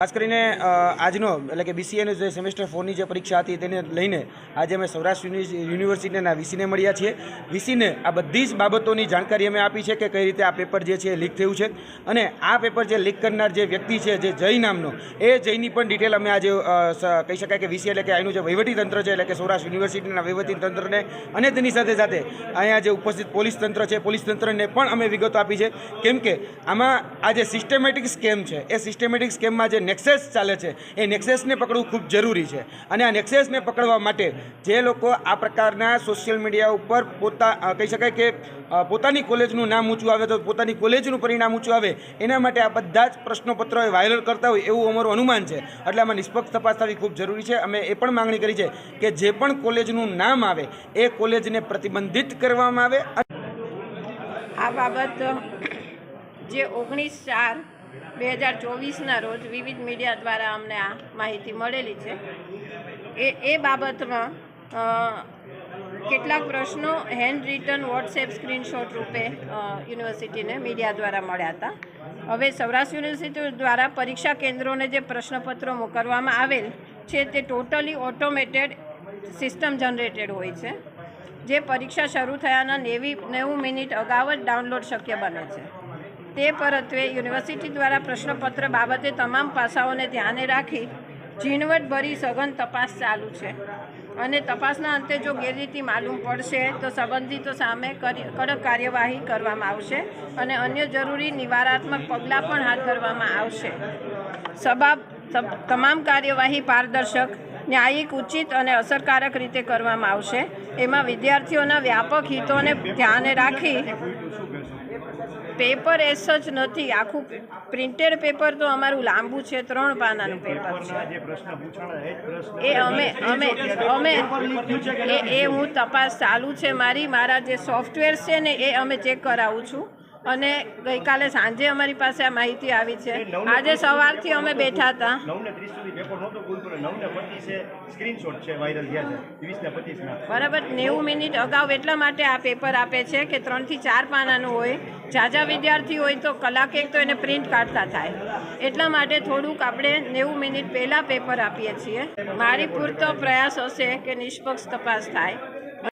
ખાસ કરીને આજનો, એટલે કે બીસીએનું જે સેમેસ્ટર ફોરની જે પરીક્ષા હતી તેને લઈને આજે અમે સૌરાષ્ટ્ર યુનિવર્સિટીના વીસીને મળ્યા છીએ. વીસીને આ બધી જ બાબતોની જાણકારી અમે આપી છે કે કઈ રીતે આ પેપર જે છે લીક થયું છે. અને આ પેપર જે લીક કરનાર જે વ્યક્તિ છે, જે જય નામનો, એ જયની પણ ડિટેલ અમે આજે કહી શકાય કે વીસી એટલે કે અહીંનું જે વહીવટી તંત્ર છે, એટલે કે સૌરાષ્ટ્ર યુનિવર્સિટીના વહીવટીતંત્રને અને તેની સાથે સાથે અહીંયા જે ઉપસ્થિત પોલીસ તંત્ર છે, પોલીસ તંત્રને પણ અમે વિગતો આપી છે. કેમ કે આમાં આ જે સિસ્ટમેટિક સ્કેમ છે, એ સિસ્ટમેટિક સ્કેમમાં જે નેક્સેસ ચાલે છે. એ નેક્સેસને પકડવું ખૂબ જરૂરી છે. અને આ નેક્સેસને પકડવા માટે જે લોકો આ પ્રકારના સોશિયલ મીડિયા ઉપર પોતા કહી શકાય કે પોતાની કોલેજનું નામ ઊંચું આવે તો પોતાની કોલેજનું પરિણામ ઊંચું આવે, એના માટે આ બધા જ પ્રશ્નપત્રો વાયરલ કરતા હોય એવું અમારું અનુમાન છે. એટલે આમાં નિષ્પક્ષ તપાસ થવી ખૂબ જરૂરી છે. અમે એ પણ માંગણી કરી છે કે જે પણ કોલેજનું નામ આવે, એ કોલેજને પ્રતિબંધિત કરવામાં આવે. આ બાબત જે ઓગણીસ ચાર બે હજાર ચોવીસના રોજ વિવિધ મીડિયા દ્વારા અમને આ માહિતી મળેલી છે. એ એ બાબતમાં કેટલાક પ્રશ્નો હેન્ડ રિટર્ન વોટ્સએપ સ્ક્રીનશોટ રૂપે યુનિવર્સિટીને મીડિયા દ્વારા મળ્યા હતા. હવે સૌરાષ્ટ્ર યુનિવર્સિટી દ્વારા પરીક્ષા કેન્દ્રોને જે પ્રશ્નપત્રો મોકલવામાં આવેલ છે તે ટોટલી ઓટોમેટેડ સિસ્ટમ જનરેટેડ હોય છે, જે પરીક્ષા શરૂ થયાના નેવી, નેવું મિનિટ અગાઉ જ ડાઉનલોડ શક્ય બને છે. તે પરત્વે યુનિવર્સિટી દ્વારા પ્રશ્નપત્ર બાબતે તમામ પાસાઓને ધ્યાને રાખી ઝીણવટભરી સઘન તપાસ ચાલુ છે. અને તપાસના અંતે જો ગેરરીતિ માલુમ પડશે, તો સંબંધિતો સામે કડક કાર્યવાહી કરવામાં આવશે અને અન્ય જરૂરી નિવારાત્મક પગલાં પણ હાથ ધરવામાં આવશે. સભા તમામ કાર્યવાહી પારદર્શક, ન્યાયિક, ઉચિત અને અસરકારક રીતે કરવામાં આવશે. એમાં વિદ્યાર્થીઓના વ્યાપક હિતોને ધ્યાને રાખી પેપર એસ જ નથી. આખું પ્રિન્ટેડ પેપર તો અમારું લાંબુ છે ત્રણ પાનાનું પેપર છે. એ અમે અમે અમે એ એ હું તપાસ ચાલુ છે મારી. મારા જે સોફ્ટવેર છે ને એ અમે ચેક કરાવું છું. અને ગઈકાલે સાંજે અમારી પાસે આ માહિતી આવી છે. આજે સવારથી અમે બેઠા હતા. બરાબર નેવું મિનિટ અગાઉ એટલા માટે આ પેપર આપે છે કે ત્રણથી ચાર પાનાનું હોય. ઝાઝા વિદ્યાર્થી હોય તો કલાક એક તો એને પ્રિન્ટ કાઢતા થાય. એટલા માટે થોડુંક આપણે નેવું મિનિટ પહેલાં પેપર આપીએ છીએ. મારી પૂરતો પ્રયાસ હશે કે નિષ્પક્ષ તપાસ થાય.